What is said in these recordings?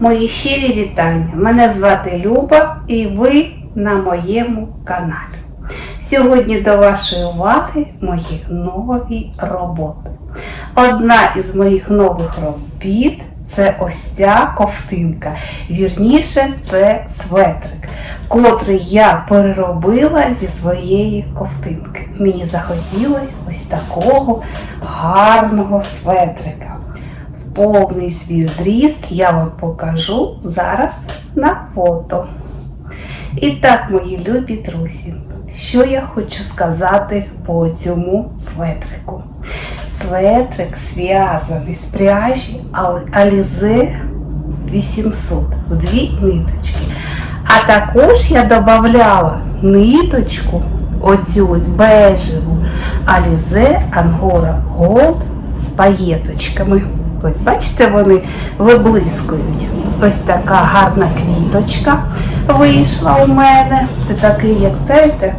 Мої щирі вітання. Мене звати Люба і ви на моєму каналі. Сьогодні до вашої уваги мої нові роботи. Одна із моїх нових робіт це ось ця ковтинка. Вірніше, це светрик, котрий я переробила зі своєї ковтинки. Мені захотілося ось такого гарного светрика повний свій зріст я вам покажу зараз на фото. І так, мої любі друзі, що я хочу сказати по цьому светрику. Светрик зв'язаний з пряжі Alize 800 в дві ниточки. А також я додавала ниточку, оцю ось бежеву Alize Angora Gold з паєточками. Ось бачите, вони виблискують. Ось така гарна квіточка вийшла у мене. Це такий, як знаєте,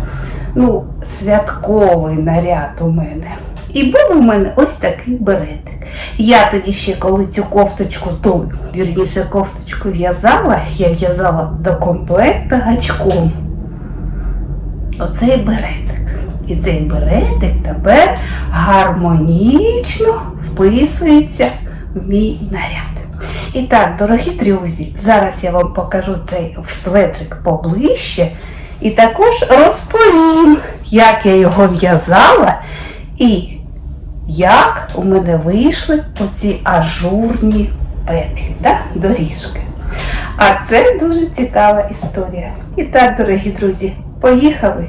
ну, святковий наряд у мене. І був у мене ось такий беретик. Я тоді ще, коли цю кофточку, ту, вірніше кофточку в'язала, я в'язала до комплекту гачком. Оцей беретик. І цей беретик тепер гармонічно вписується мій наряд. І так, дорогі друзі, зараз я вам покажу цей светрик поближче і також розповім, як я його в'язала і як у мене вийшли оці ажурні петлі, да? доріжки. А це дуже цікава історія. І так, дорогі друзі, поїхали.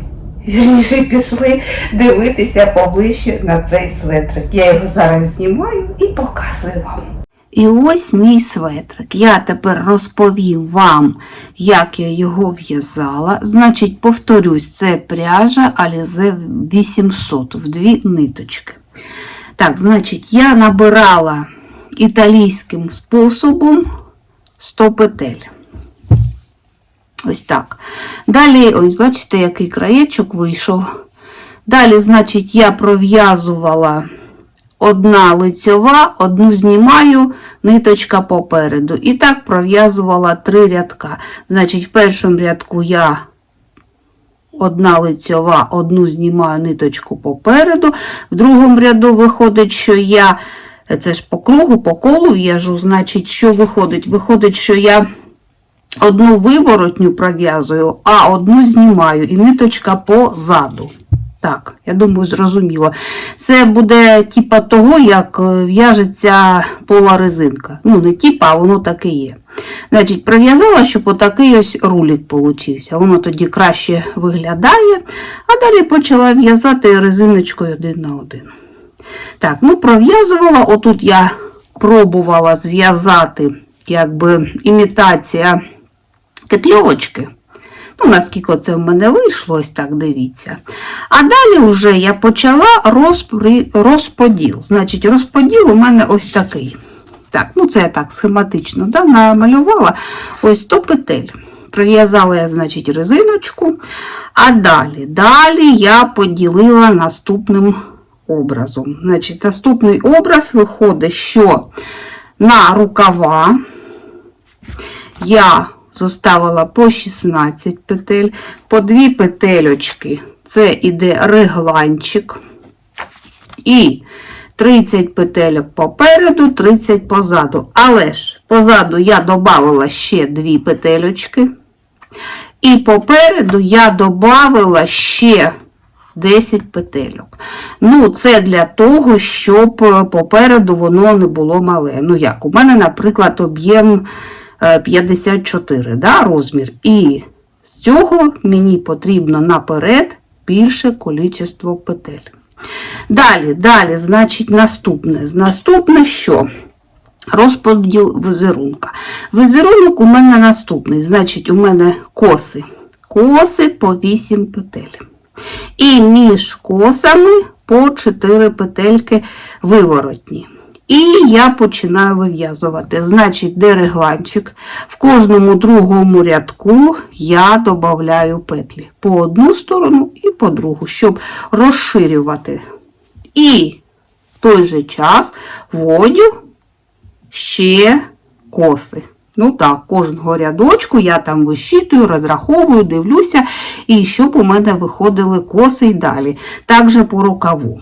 Вірніше пішли дивитися поближче на цей светрик. Я його зараз знімаю і показую вам. І ось мій светрик. Я тепер розповім вам, як я його в'язала. Значить, повторюсь, це пряжа Alize 800 в дві ниточки. Так, значить, я набирала італійським способом 100 петель. Ось так. Далі, ось бачите, який краєчок вийшов. Далі, значить, я пров'язувала одна лицьова, одну знімаю, ниточка попереду. І так пров'язувала три рядка. Значить, в першому рядку я одна лицьова, одну знімаю ниточку попереду. В другому ряду виходить, що я, це ж по кругу, по колу в'яжу, значить, що виходить? Виходить, що я. Одну виворотню пров'язую, а одну знімаю і ниточка позаду. Так, я думаю, зрозуміло. Це буде типа того, як в'яжеться пола резинка. Ну, не типа, а воно так і є. Значить, пров'язала, щоб отакий ось рулік получився. Воно тоді краще виглядає. А далі почала в'язати резиночкою один на один. Так, ну пров'язувала. Отут я пробувала зв'язати якби імітація кетльовочки. Ну, наскільки це в мене вийшло, ось так дивіться. А далі вже я почала розподіл. Значить, розподіл у мене ось такий. Так, ну це я так схематично да, намалювала ось 100 петель. Прив'язала я, значить, резиночку. А далі, далі я поділила наступним образом. Значить, Наступний образ виходить, що на рукава я Зоставила по 16 петель, по 2 петельочки, це іде регланчик. І 30 петельок попереду, 30 позаду. Але ж позаду я додавала ще 2 петельочки. І попереду я додавала ще 10 петельок. Ну, це для того, щоб попереду воно не було мале. Ну, як, у мене, наприклад, об'єм. 54 да, розмір. І з цього мені потрібно наперед більше кількість петель. Далі, далі, значить, наступне. Наступне що? Розподіл візерунка. Візерунок у мене наступний. Значить, у мене коси. Коси по 8 петель. І між косами по 4 петельки виворотні. І я починаю вив'язувати. Значить, де регланчик, в кожному другому рядку я додаю петлі по одну сторону і по другу, щоб розширювати. І в той же час вводю ще коси. Ну так, кожного рядочку я там вищитую, розраховую, дивлюся, і щоб у мене виходили коси і далі. Так же по рукаву.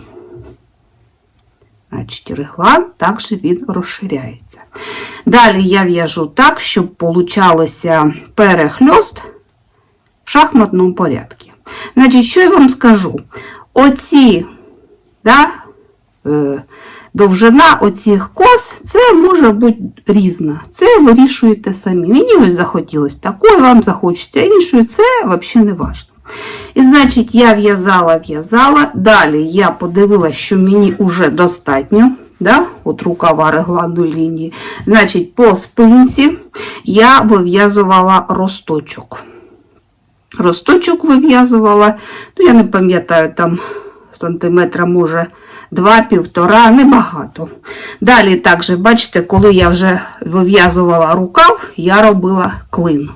Значить, реглан також він розширяється. Далі я в'яжу так, щоб получалося перехльост в шахматному порядку. Значить, що я вам скажу? Оці, да, е, довжина оцих кос, це може бути різна. Це вирішуєте самі. Мені ось захотілося такої, вам захочеться іншої, це взагалі не важливо. І значить, я в'язала, в'язала. Далі я подивилася, що мені вже достатньо. Да? От рукава регланної лінії. Значить, по спинці я вив'язувала росточок. Росточок вив'язувала, ну я не пам'ятаю, там сантиметра, може, два-півтора, небагато. Далі, також, бачите, коли я вже вив'язувала рукав, я робила клин.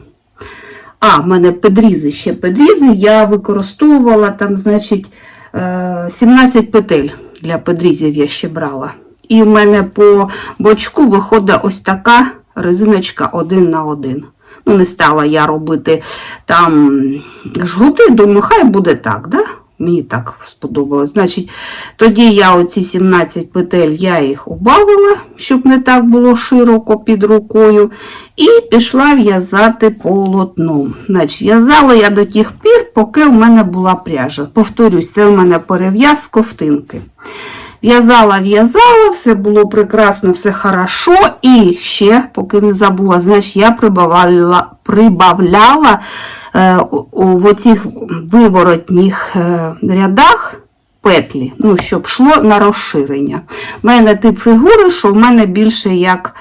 А, в мене педрізи ще педрізи. Я використовувала там, значить, е, 17 петель для педрізів я ще брала. І в мене по бочку виходить ось така резиночка один на один. Ну, не стала я робити там жгути, думаю, хай буде так, да? Мені так сподобалось. Значить, тоді я оці 17 петель я їх убавила, щоб не так було широко під рукою. І пішла в'язати полотно. Значить, в'язала я до тих пір, поки в мене була пряжа. Повторюсь, це у мене перев'яз з ковтинки. В'язала, в'язала, все було прекрасно, все хорошо. І ще, поки не забула, значить, я прибавляла, прибавляла е, в оцих виворотніх е, рядах петлі, ну, щоб йшло на розширення. У мене тип фігури, що в мене більше як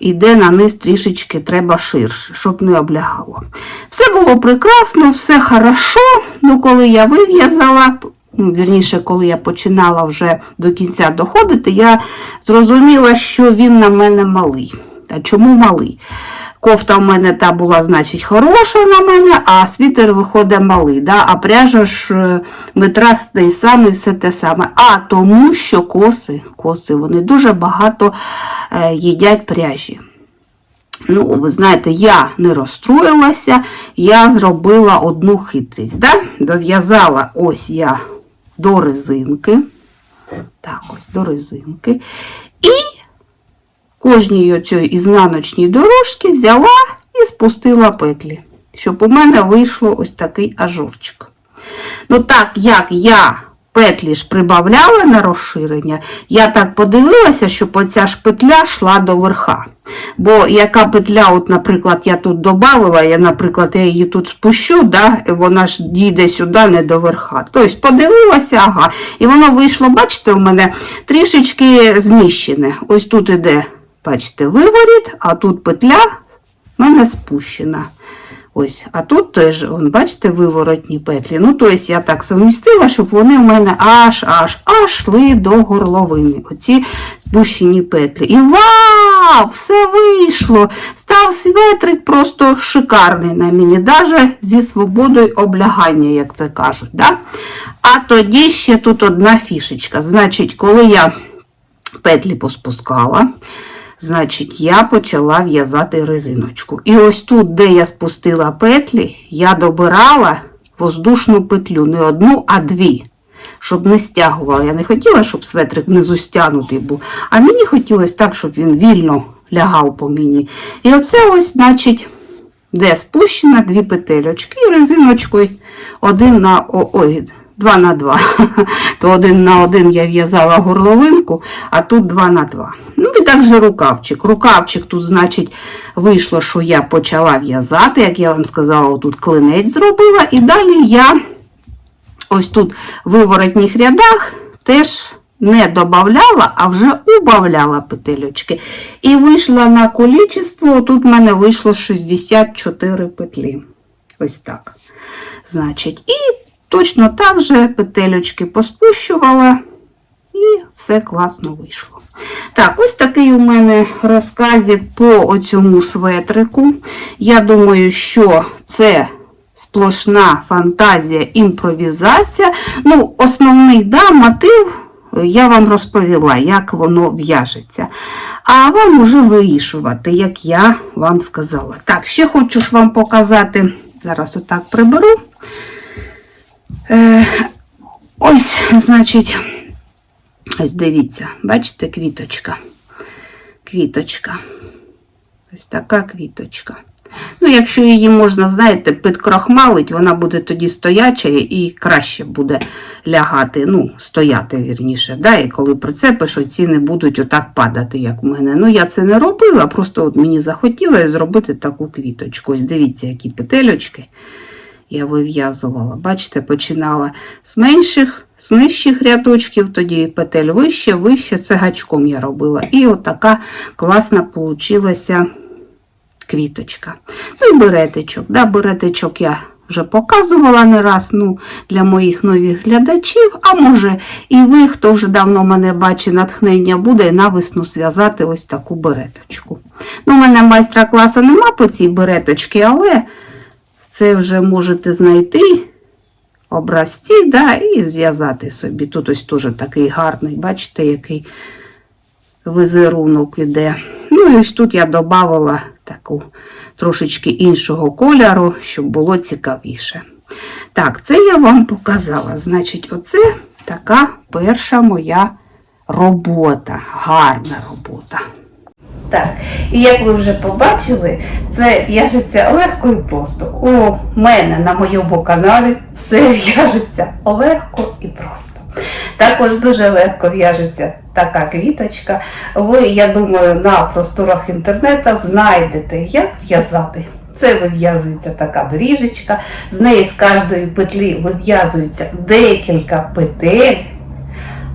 іде на низ трішечки треба ширше, щоб не облягало. Все було прекрасно, все хорошо. Ну, коли я вив'язала, ну, вірніше, коли я починала вже до кінця доходити, я зрозуміла, що він на мене малий. А чому малий? Кофта в мене та була, значить, хороша на мене, а світер виходить малий. Да? А пряжа ж е, метра той самий, все те саме. А тому, що коси, коси вони дуже багато е, їдять пряжі. Ну, ви знаєте, я не розстроїлася, я зробила одну хитрість. Да? Дов'язала ось я до резинки. Так, ось до резинки. І кожній оцій ізнаночній дорожці взяла і спустила петлі, щоб у мене вийшло ось такий ажурчик. Ну, так як я петлі ж прибавляла на розширення, я так подивилася, щоб оця ж петля йшла до верха. Бо яка петля, от, наприклад, я тут додавила, я, наприклад, я її тут спущу, да, вона ж дійде сюди, не до верха. Тобто подивилася, ага, і воно вийшло, бачите, у мене трішечки зміщене. Ось тут іде, бачите, виворіт, а тут петля в мене спущена. Ось, а тут теж, вон, бачите, виворотні петлі. Ну, тобто я так совмістила, щоб вони в мене аж аж аж йшли до горловини. Оці спущені петлі. І вау! Все вийшло! Став светрик просто шикарний на мені, навіть зі свободою облягання, як це кажуть. Да? А тоді ще тут одна фішечка. Значить, коли я петлі поспускала, Значить, я почала в'язати резиночку. І ось тут, де я спустила петлі, я добирала воздушну петлю, не одну, а дві, щоб не стягувала. Я не хотіла, щоб светрик внизу стягнутий був, а мені хотілося так, щоб він вільно лягав по мені. І оце ось, значить, де спущена дві петельочки і резиночкою один на ой, два на два. То один на один я в'язала горловинку, а тут два на два. Ну і так же рукавчик. Рукавчик тут, значить, вийшло, що я почала в'язати, як я вам сказала, тут клинець зробила. І далі я ось тут в виворотніх рядах теж не додавала, а вже убавляла петельочки. І вийшла на количество, тут в мене вийшло 64 петлі. Ось так. Значить, і точно так же петельочки поспущувала, і все класно вийшло. Так, ось такий у мене розказик по цьому светрику. Я думаю, що це сплошна фантазія, імпровізація. Ну, основний да, мотив я вам розповіла, як воно в'яжеться. А вам уже вирішувати, як я вам сказала. Так, ще хочу ж вам показати, зараз отак приберу. Е, ось, значить, ось дивіться, бачите, квіточка. Квіточка. Ось така квіточка. Ну, якщо її можна, знаєте, підкрахмалить, вона буде тоді стояча і краще буде лягати, ну, стояти вірніше. Да? І коли прицепиш, оці будуть отак падати, як у мене. Ну, я це не робила, просто от мені захотілося зробити таку квіточку. Ось дивіться, які петельочки я вив'язувала. Бачите, починала з менших, з нижчих рядочків, тоді петель вище, вище, це гачком я робила. І отака класна получилася квіточка. Ну і беретичок. Да, беретичок я вже показувала не раз ну, для моїх нових глядачів, а може і ви, хто вже давно мене бачить, натхнення буде на весну зв'язати ось таку береточку. Ну, у мене майстра-класу нема по цій береточці, але це вже можете знайти образці да, і зв'язати собі. Тут ось теж такий гарний, бачите, який візерунок іде. Ну і ось тут я додавала таку трошечки іншого кольору, щоб було цікавіше. Так, це я вам показала. Значить, оце така перша моя робота, гарна робота. Так, і як ви вже побачили, це в'яжеться легко і просто. У мене на моєму каналі все в'яжеться легко і просто. Також дуже легко в'яжеться така квіточка. Ви, я думаю, на просторах інтернету знайдете, як в'язати. Це вив'язується така доріжечка, з неї з кожної петлі вив'язується декілька петель.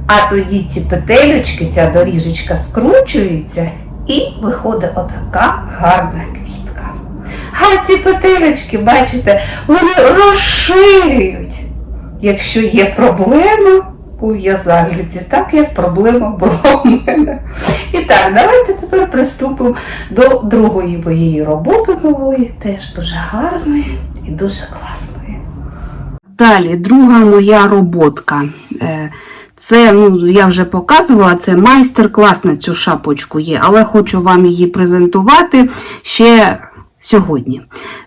А тоді ці петелечки, ця доріжечка скручується і виходить отака гарна квітка. А ці петелечки, бачите, вони розширюють, якщо є проблема у в'язальниці, так як проблема була у мене. І так, давайте тепер приступимо до другої моєї роботи нової, теж дуже гарної і дуже класної. Далі, друга моя роботка. Це, ну, я вже показувала, це майстер-клас на цю шапочку є, але хочу вам її презентувати ще сьогодні.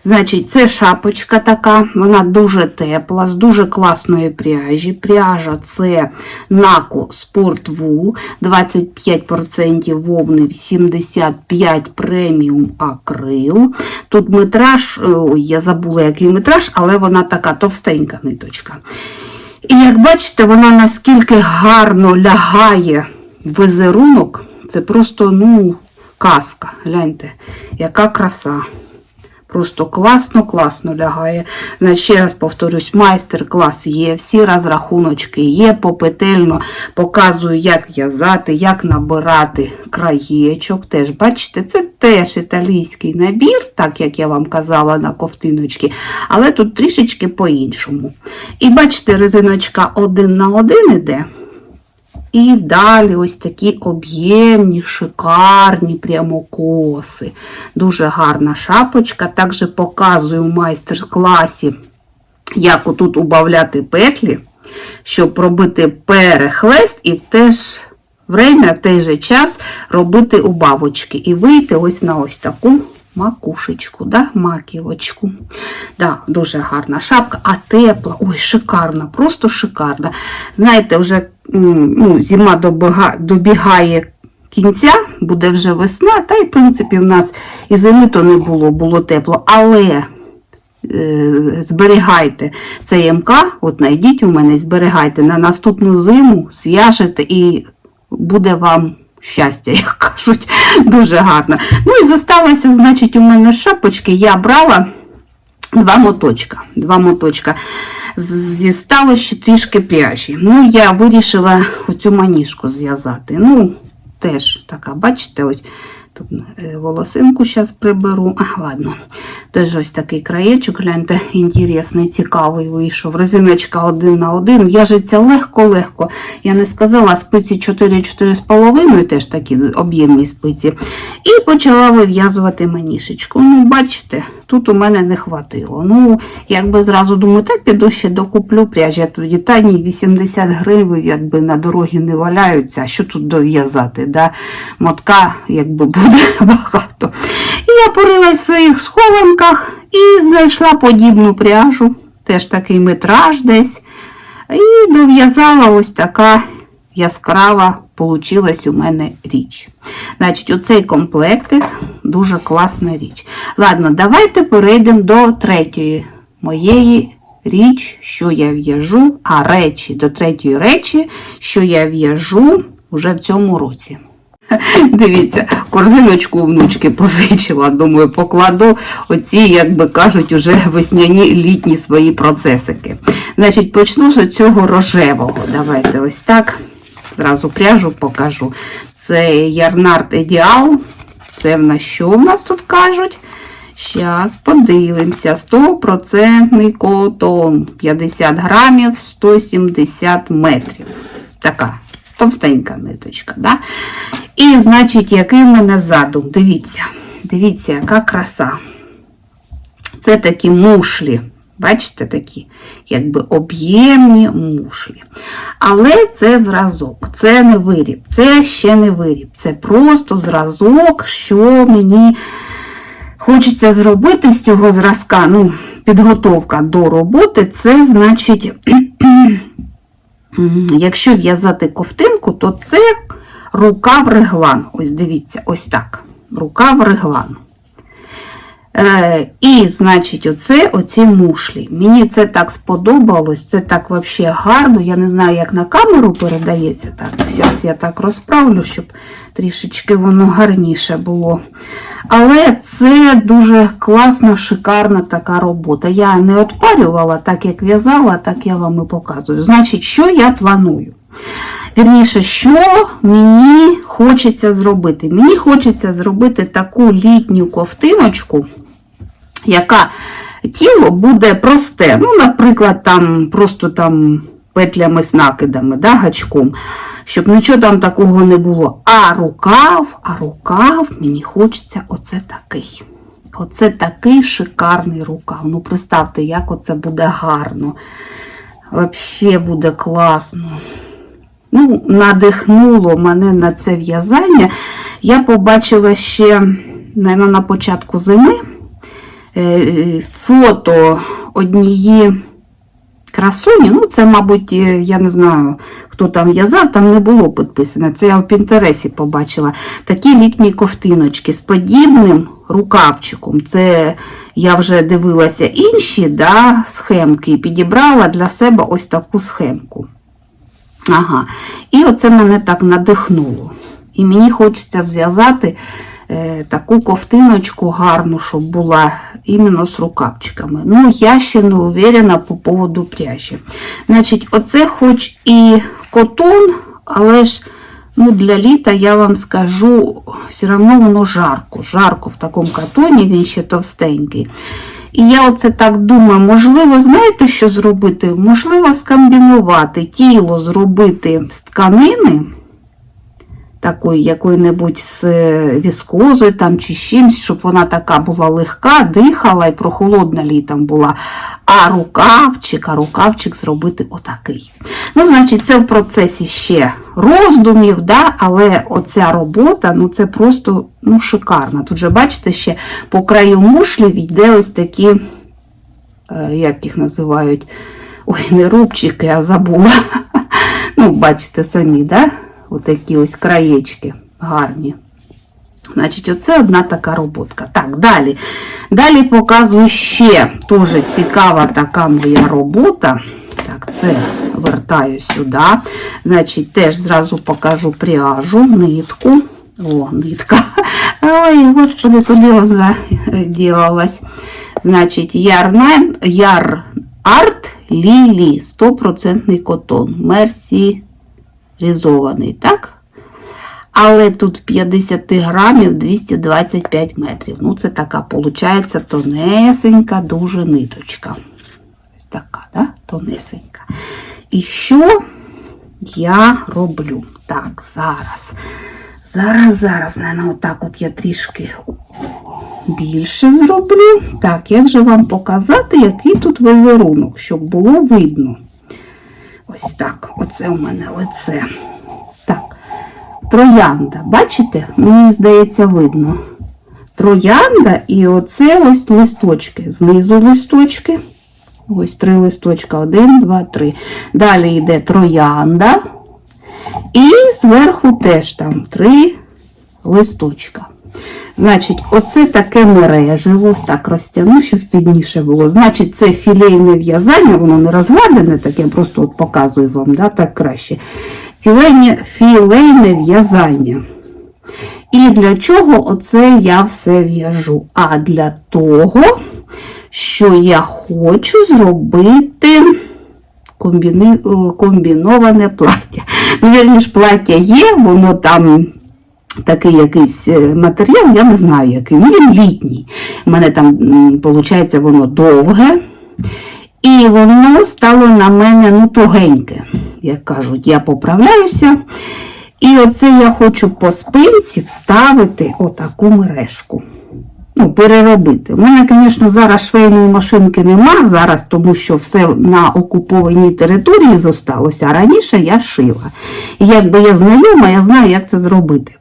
Значить, це шапочка така, вона дуже тепла, з дуже класної пряжі. Пряжа це Нако Wool, 25% вовни, 75% преміум акрил. Тут метраж, ой, я забула, який метраж, але вона така товстенька ниточка. І як бачите, вона наскільки гарно лягає в візерунок, це просто, ну, казка. Гляньте, яка краса. Просто класно-класно лягає. Значить, ще раз повторюсь, майстер-клас є, всі розрахуночки є, попетельно показую, як в'язати, як набирати краєчок. Теж, бачите, це теж італійський набір, так як я вам казала на ковтиночки, але тут трішечки по-іншому. І бачите, резиночка один на один іде. І далі ось такі об'ємні, шикарні прямокоси. Дуже гарна шапочка. Також показую майстер-класі, як отут убавляти петлі, щоб робити перехлест і в те в той же час робити убавочки. І вийти ось на ось таку макушечку, да? маківочку. Да, Дуже гарна шапка, а тепла, ой, шикарна, просто шикарна. Знаєте, вже ну, зима добігає кінця, буде вже весна, та й, в принципі, в нас і зими то не було, було тепло. Але е, зберігайте цей МК, от знайдіть у мене, зберігайте на наступну зиму, зв'яжете і буде вам щастя, як кажуть, дуже гарно. Ну і зосталося, значить, у мене шапочки я брала два моточка. Два моточка. Зістало ще трішки пряжі. Ну, я вирішила оцю маніжку зв'язати. Ну, теж така, бачите, ось Тут е, волосинку зараз приберу. А, ладно. Теж ось такий краєчок, гляньте, інтересний, цікавий вийшов. Резиночка один на один. В'яжеться легко-легко. Я не сказала, спиці 4-4,5, теж такі об'ємні спиці. І почала вив'язувати манішечку. Ну, бачите, тут у мене не хватило. Ну, якби зразу думаю, так піду ще докуплю пряжі. Тоді тані 80 гривень, якби на дорогі не валяються. А що тут дов'язати? Да? Мотка, якби буде багато. І я порилась в своїх схованках і знайшла подібну пряжу, теж такий метраж десь. І дов'язала ось така яскрава получилась у мене річ. Значить, оцей комплектик дуже класна річ. Ладно, давайте перейдемо до третьої моєї річ, що я в'яжу, а речі, до третьої речі, що я в'яжу вже в цьому році. Дивіться, корзиночку внучки позичила. Думаю, покладу оці, як би кажуть, уже весняні літні свої процесики. Значить, почну з цього рожевого. Давайте ось так. Зразу пряжу покажу. Це Ярнард Ідеал. Це в нас що в нас тут кажуть? Зараз подивимося. 100% котон. 50 грамів, 170 метрів. Така товстенька ниточка. Да? І, значить, який в мене задум? Дивіться, дивіться, яка краса. Це такі мушлі. Бачите, такі, якби об'ємні мушлі. Але це зразок, це не виріб, це ще не виріб. Це просто зразок, що мені хочеться зробити з цього зразка. Ну, підготовка до роботи, це значить, якщо в'язати ковтинку, то це рукав реглан. Ось дивіться, ось так. Рукав реглан. Е, і, значить, оце оці мушлі. Мені це так сподобалось, це так взагалі гарно. Я не знаю, як на камеру передається. Так, Зараз я так розправлю, щоб трішечки воно гарніше було. Але це дуже класна, шикарна така робота. Я не отпарювала, так як в'язала, так я вам і показую. Значить, що я планую? Вірніше, що мені хочеться зробити? Мені хочеться зробити таку літню ковтиночку, яка тіло буде просте. Ну, наприклад, там просто там петлями з накидами, да, гачком, щоб нічого там такого не було. А рукав, а рукав мені хочеться оце такий. Оце такий шикарний рукав. Ну, представте, як оце буде гарно. Взагалі буде класно ну, надихнуло мене на це в'язання. Я побачила ще, мабуть, на початку зими е, фото однієї красуні. Ну, це, мабуть, е, я не знаю, хто там в'язав, там не було підписано. Це я в Пінтересі побачила. Такі літні ковтиночки з подібним рукавчиком. Це я вже дивилася інші да, схемки і підібрала для себе ось таку схемку. Ага. І оце мене так надихнуло. І мені хочеться зв'язати е, таку ковтиночку гарну, щоб була іменно з рукавчиками. Ну, я ще не уверена по поводу пряжі. Значить, оце хоч і котон, але ж ну, для літа я вам скажу, все одно воно жарко. Жарко в такому катоні, він ще товстенький. І я оце так думаю, можливо, знаєте, що зробити? Можливо, скомбінувати тіло зробити з тканини, такої якої-небудь з е, віскозою там чи чимось, щоб вона така була легка, дихала і прохолодна літом була. А рукавчик, а рукавчик зробити отакий. Ну, значить, це в процесі ще роздумів, да? але оця робота, ну це просто ну, шикарна. Тут же, бачите, ще по краю мушлів йде ось такі, е, як їх називають, ой, не рубчики, а забула. Ну, бачите самі, да? Отакі ось краєчки гарні. Значить, оце одна така роботка. Так, далі. Далі показую ще теж цікава така моя робота. Так, це вертаю сюди. Значить, теж зразу покажу пряжу, нитку. О, нитка. Ой, господи, туди заділалась. Значить, ярнайн, яр арт лілі, 100% котон. Мерсі різований, так? Але тут 50 грамів 225 метрів. Ну, це така, виходить, тонесенька дуже ниточка. Ось така, да? тонесенька. І що я роблю? Так, зараз. Зараз, зараз, наверное, отак от я трішки більше зроблю. Так, як же вам показати, який тут візерунок, щоб було видно. Ось так, оце у мене лице. Так, троянда. Бачите? Мені здається, видно. Троянда і оце ось листочки. Знизу листочки. Ось три листочка. Один, два, три. Далі йде троянда. І зверху теж там три листочка. Значить, оце таке мереживо, так розтягну, щоб підніше було. Значить, це філейне в'язання, воно не розгладене, так я просто от показую вам, да, так краще. Філейне, філейне в'язання. І для чого оце я все в'яжу? А для того, що я хочу зробити комбіни... комбіноване плаття. Ну, вірніш, плаття є, воно там такий якийсь е, матеріал, я не знаю який. Ну, він літній. У мене там, виходить, воно довге. І воно стало на мене ну, тугеньке, як кажуть, я поправляюся. І оце я хочу по спинці вставити отаку мережку. Ну, переробити. У мене, звісно, зараз швейної машинки нема, зараз, тому що все на окупованій території зосталося, а раніше я шила. І якби я знайома, я знаю, як це зробити.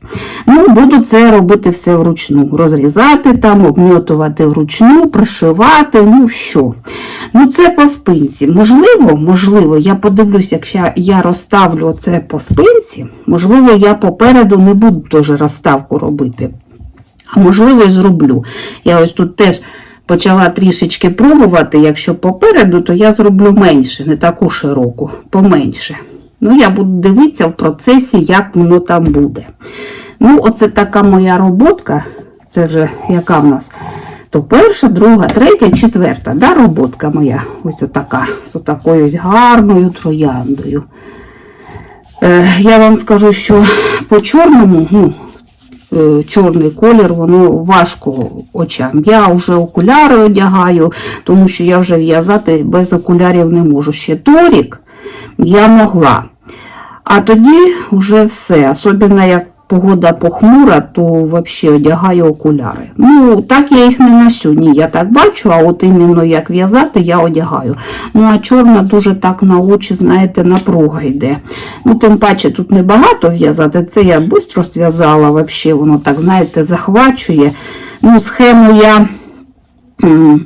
Ну, буду це робити все вручну. Розрізати там, обмотувати вручну, пришивати, ну що. Ну, це по спинці. Можливо, можливо, я подивлюсь, якщо я розставлю це по спинці, можливо, я попереду не буду теж розставку робити. А можливо, і зроблю. Я ось тут теж почала трішечки пробувати. Якщо попереду, то я зроблю менше, не таку широку, поменше. Ну, я буду дивитися в процесі, як воно там буде. Ну, оце така моя роботка. Це вже яка в нас? То перша, друга, третя, четверта. Да, роботка моя. Ось отака. З отакою ось гарною трояндою. Е, я вам скажу, що по чорному, ну, чорний колір, воно важко очам. Я вже окуляри одягаю, тому що я вже в'язати без окулярів не можу. Ще торік я могла. А тоді вже все. Особливо як погода похмура, то взагалі одягаю окуляри. Ну, так я їх не носю. Ні, я так бачу, а от іменно як в'язати, я одягаю. Ну, а чорна дуже так на очі, знаєте, напруга йде. Ну, тим паче, тут небагато в'язати. Це я швидко зв'язала, воно так, знаєте, захвачує. Ну, схему я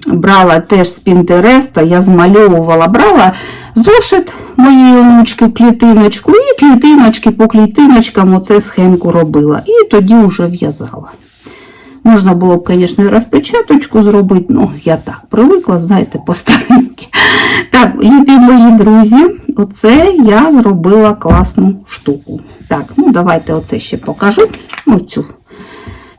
брала теж з Пінтереста, я змальовувала, брала зошит моєї онучки клітиночку, і клітиночки по клітиночкам оце схемку робила. І тоді вже в'язала. Можна було б, звісно, і розпечаточку зробити, ну, я так привикла, знаєте, по старинки. Так, любі мої друзі, оце я зробила класну штуку. Так, ну давайте оце ще покажу. Ну, цю.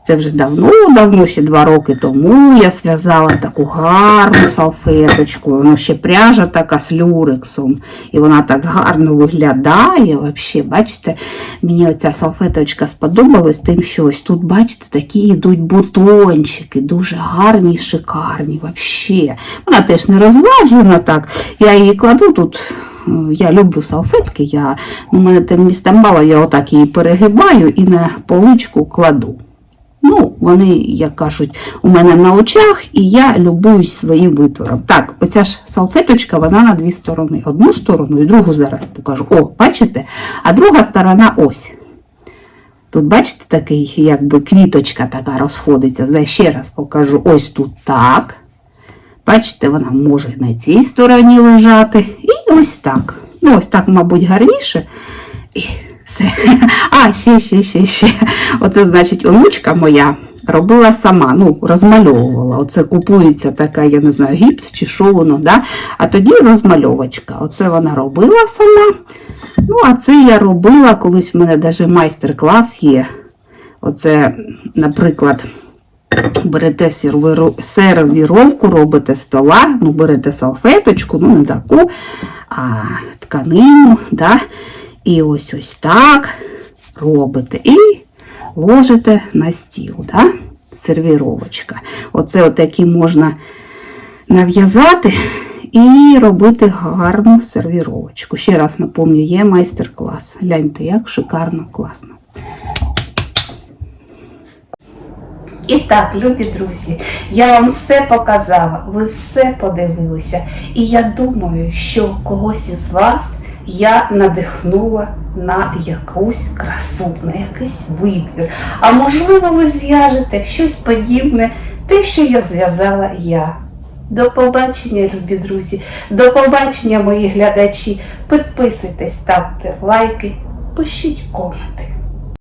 Це вже давно-давно, ще два роки тому я зв'язала таку гарну салфеточку. Воно ще пряжа така з люрексом. І вона так гарно виглядає. Вообще, бачите, мені оця салфеточка сподобалась тим, що ось тут, бачите, такі йдуть бутончики, дуже гарні і шикарні. Вообще. Вона теж не розгладжена так. Я її кладу тут. Я люблю салфетки, я, у мене там міста мало, я отак її перегибаю і на поличку кладу. Ну, вони, як кажуть, у мене на очах, і я любуюсь своїм витвором. Так, оця ж салфеточка, вона на дві сторони. Одну сторону і другу зараз покажу. О, бачите? А друга сторона ось. Тут, бачите, такий, якби квіточка така розходиться. За ще раз покажу. Ось тут так. Бачите, вона може на цій стороні лежати. І ось так. Ну, ось так, мабуть, гарніше. Все. А, ще, ще, ще, ще. Оце, значить, онучка моя робила сама, ну, розмальовувала. Оце купується така, я не знаю, гіпс чи що воно, да? а тоді розмальовочка. Оце вона робила сама. Ну, а це я робила, колись в мене навіть майстер-клас є. Оце, наприклад, берете сервіровку, робите стола, ну, берете салфеточку, ну, не таку, а тканину, да? І ось ось так. робите. І ложите на стіл. Да? Сервіровочка. Оце отакі можна нав'язати і робити гарну сервіровочку. Ще раз напомню, є майстер-клас. Гляньте, як шикарно, класно. І так, любі друзі, я вам все показала, ви все подивилися. І я думаю, що когось із вас я надихнула на якусь красу, на якийсь витвір. А можливо, ви зв'яжете щось подібне, те, що я зв'язала я. До побачення, любі друзі, до побачення, мої глядачі. Підписуйтесь, ставте лайки, пишіть коменти.